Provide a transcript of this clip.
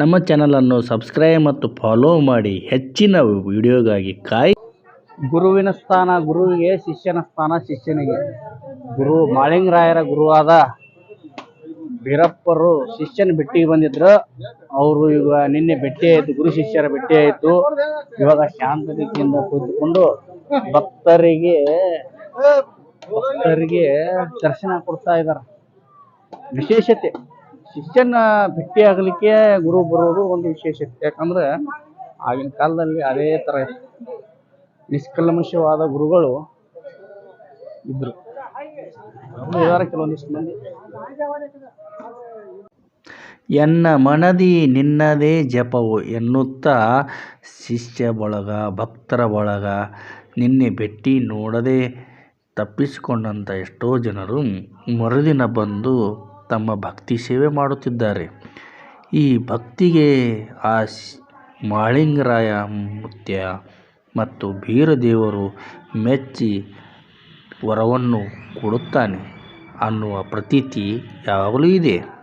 ನಮ್ಮ ಚಾನಲನ್ನು ಸಬ್ಸ್ಕ್ರೈಬ್ ಮತ್ತು ಫಾಲೋ ಮಾಡಿ ಹೆಚ್ಚಿನ ವಿಡಿಯೋಗಾಗಿ ಕಾಯಿ ಗುರುವಿನ ಸ್ಥಾನ, ಗುರುವಿಗೆ ಶಿಷ್ಯನ ಸ್ಥಾನ, ಶಿಷ್ಯನಿಗೆ. ಗುರು ಮಾಳಿಂಗರಾಯರ ಗುರುವಾದ ಬೀರಪ್ಪರು ಶಿಷ್ಯನ ಭೇಟಿಗೆ ಬಂದಿದ್ರು. ಅವರು ಈಗ ನಿನ್ನೆ ಭೇಟಿ ಆಯಿತು ಗುರು ಶಿಷ್ಯರ ಭೇಟಿ ಆಯಿತು ಇವಾಗ ಶಾಂತ ರೀತಿಯಿಂದ ಕುಳಿತುಕೊಂಡು ಭಕ್ತರಿಗೆ ಭಕ್ತರಿಗೆ ದರ್ಶನ ಕೊಡ್ತಾ ಇದ್ದಾರೆ. ವಿಶೇಷತೆ. ಶಿಷ್ಯನ ಭೇಟಿ ಆಗಲಿಕ್ಕೆ ಗುರು ಬರೋದು ಒಂದು ವಿಶೇಷತೆ ಯಾಕಂದ್ರೆ ಆಗಿನ ಕಾಲದಲ್ಲಿ ಅದೇ ಥರ ನಿಷ್ಕಲ್ಮಶವಾದ ಗುರುಗಳು ಇದಾರೆ. ಕೆಲವೊಂದಿಷ್ಟು ಮಂದಿ. ಎನ್ನ ಮನದಿ ನಿನ್ನದೇ ಜಪವು ಎನ್ನುತ್ತಾ ಶಿಷ್ಯ ಬಳಗ, ಭಕ್ತರ ಬಳಗ, ನಿನ್ನೆ ಭೇಟಿ ನೋಡದೆ ತಪ್ಪಿಸಿಕೊಂಡಂಥ ಎಷ್ಟೋ ಜನರು ಮರುದಿನ ಬಂದು ತಮ್ಮ ಭಕ್ತಿ ಸೇವೆ ಮಾಡುತ್ತಿದ್ದಾರೆ. ಈ ಭಕ್ತಿಗೆ ಆ ಮಾಳಿಂಗರಾಯ ಮುತ್ಯ ಮತ್ತು ಬೀರದೇವರು ಮೆಚ್ಚಿ ವರವನ್ನು ಕೊಡುತ್ತಾನೆ ಅನ್ನುವ ಪ್ರತೀತಿ ಯಾವಾಗಲೂ ಇದೆ.